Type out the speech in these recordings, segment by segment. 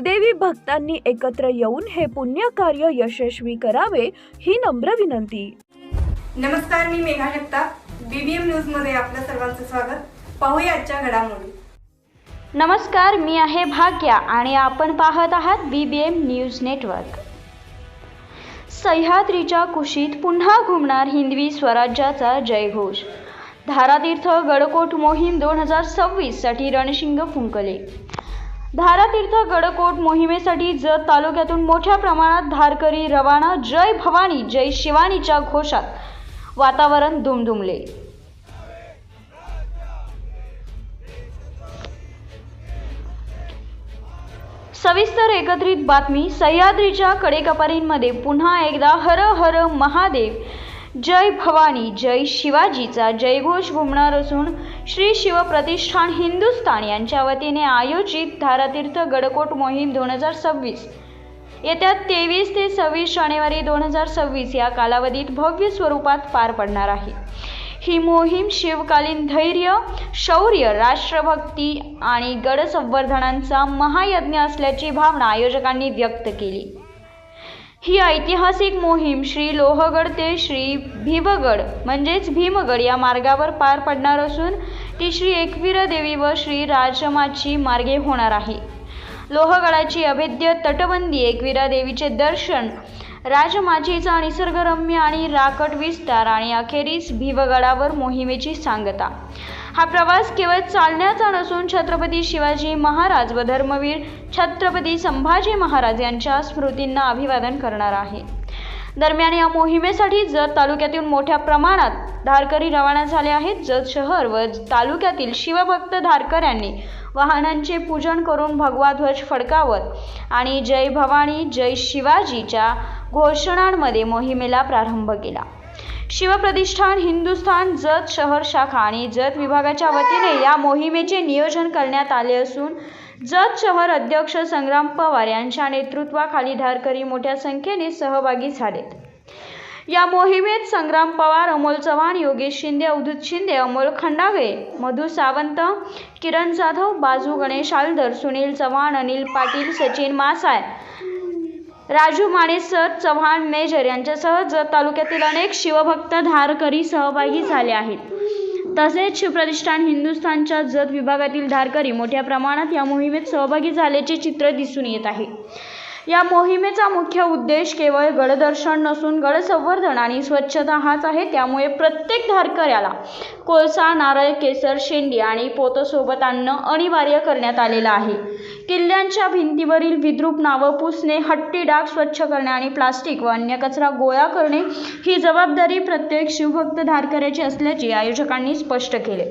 देवी भक्तांनी एकत्र येऊन हे पुण्य कार्य यशस्वी करावे ही नम्र विनंती. नमस्कार मी मेघा जगताप बीबीएम न्यूजमध्ये आपलं सर्वांचं स्वागत. पाहूया आजच्या घडामोडी. नमस्कार मी आहे भाग्या आणि आपण पाहत आहात B B M news network. सह्याद्रीच्या कुशीत पुन्हा घुमणार हिंदवी स्वराज्याचा जयघोष. धारातीर्थ गडकोट मोहीम दोन हजार सव्वीससाठी रणशिंग फुंकले. धारातीर्थ गडकोट मोहिमेसाठी जत तालुक्यातून मोठ्या प्रमाणात धारकरी रवाना. जय भवानी जय शिवानीच्या घोषात वातावरण दुमदुमले. सविस्तर एकत्रित बातमी सह्याद्रीच्या कडेकपारींमध्ये पुन्हा एकदा हर हर महादेव. जय भवानी जय शिवाजीचा जयघोष घुमणार असून श्री शिवप्रतिष्ठान हिंदुस्थान यांच्या वतीने आयोजित धारातीर्थ गडकोट मोहीम दोन हजार सव्वीस. येत्या तेवीस ते सव्वीस जानेवारी दोन हजार सव्वीस या कालावधीत भव्य स्वरूपात पार पडणार आहे. ही मोहीम शिवकालीन धैर्य शौर्य राष्ट्रभक्ती आणि गडसंवर्धनांचा महायज्ञ असल्याची भावना आयोजकांनी व्यक्त केली. ही ऐतिहासिक मोहीम श्री लोहगड ते श्री भीमगड म्हणजेच भीमगड या मार्गावर पार पडणार असून ती श्री एकवीर देवी व श्री राजमाची मार्गे होणार आहे. लोहगडाची अभेद्य तटबंदी एकवीरा देवीचे दर्शन राजमाचीचा निसर्गरम्य आणि राकट विस्तार आणि अखेरीस भिवगडावर मोहिमेची सांगता. हा प्रवास केवळ चालण्याचा नसून छत्रपती शिवाजी महाराज व धर्मवीर छत्रपती संभाजी महाराज यांच्या स्मृतींना अभिवादन करणार आहे. दरम्यान या मोहिमेसाठी जत तालुक्यातून मोठ्या प्रमाणात धारकरी रवाना झाले आहेत. जत शहर व तालुक्यातील शिवभक्त धारकऱ्यांनी वाहनांचे पूजन करून भगवा ध्वज फडकावत आणि जय भवानी जय शिवाजीच्या घोषणांमध्ये मोहिमेला प्रारंभ केला. शिवप्रतिष्ठान हिंदुस्थान जत शहर शाखा आणि जत विभागाच्या वतीने या मोहिमेचे नियोजन करण्यात आले असून जत शहर अध्यक्ष संग्राम पवार यांच्या नेतृत्वाखाली धारकरी मोठ्या संख्येने सहभागी झालेत या मोहिमेत संग्राम पवार अमोल चव्हाण योगेश शिंदे अवधूत शिंदे अमोल खंडावे मधु सावंत किरण जाधव बाजू गणेश आलदर सुनील चव्हाण अनिल पाटील सचिन मासाय राजू मानेसर चव्हाण मेजर यांच्यासह जत तालुक्यातील अनेक शिवभक्त धारकरी सहभागी झाले आहेत. तसेच शिवप्रतिष्ठान हिंदुस्थानच्या जत विभागातील धारकरी मोठ्या प्रमाणात या मोहिमेत सहभागी झाल्याचे चित्र दिसून येत आहे. या मोहिमेचा मुख्य उद्देश केवळ गडदर्शन नसून गड संवर्धन आणि स्वच्छता हाच आहे त्यामुळे प्रत्येक धारकऱ्याला कोळसा नारळ केसर शेंडी आणि पोतसोबत आणणं अनिवार्य करण्यात आलेलं आहे. किल्ल्यांच्या भिंतीवरील विद्रूप नावं पुसणे हट्टी डाग स्वच्छ करणे आणि प्लास्टिक व अन्य कचरा गोळा करणे ही जबाबदारी प्रत्येक शिवभक्त धारकऱ्याची असल्याचे आयोजकांनी स्पष्ट केले.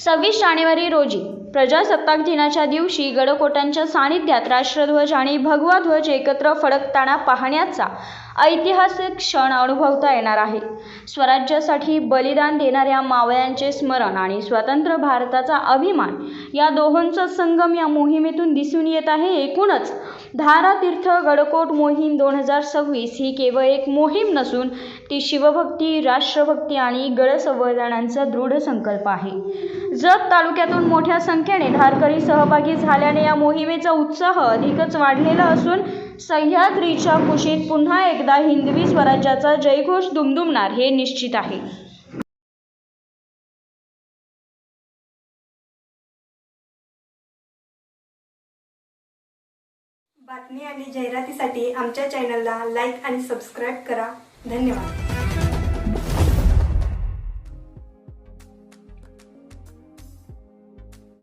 सव्वीस जानेवारी रोजी प्रजासत्ताक दिनाच्या दिवशी गडकोटांच्या सानिध्यात राष्ट्रध्वज आणि भगवा ध्वज एकत्र फडकताना पाहण्याचा ऐतिहासिक क्षण अनुभवता येणार आहे. स्वराज्यासाठी बलिदान देणाऱ्या मावळ्यांचे स्मरण आणि स्वतंत्र भारताचा अभिमान या दोहोंचा संगम या मोहिमेतून दिसून येत आहे. एकूणच धारातीर्थ गडकोट मोहीम दोन हजार सव्वीस ही केवळ एक मोहीम नसून ती शिवभक्ती राष्ट्रभक्ती आणि गडसंवर्धनांचा दृढ संकल्प आहे. जत तालुक्यातून मोठ्या संख्येने धारकरी सहभागी झाल्याने या मोहिमेचा उत्साह अधिकच वाढलेला असून सह्याद्रीच्या कुशीत पुन्हा एकदा हिंदवी स्वराज्याचा जयघोष दुमदुमणार हे निश्चित आहे. बातमी आणि जाहिरातीसाठी आमच्या चॅनलला लाईक आणि सबस्क्राईब करा. धन्यवाद.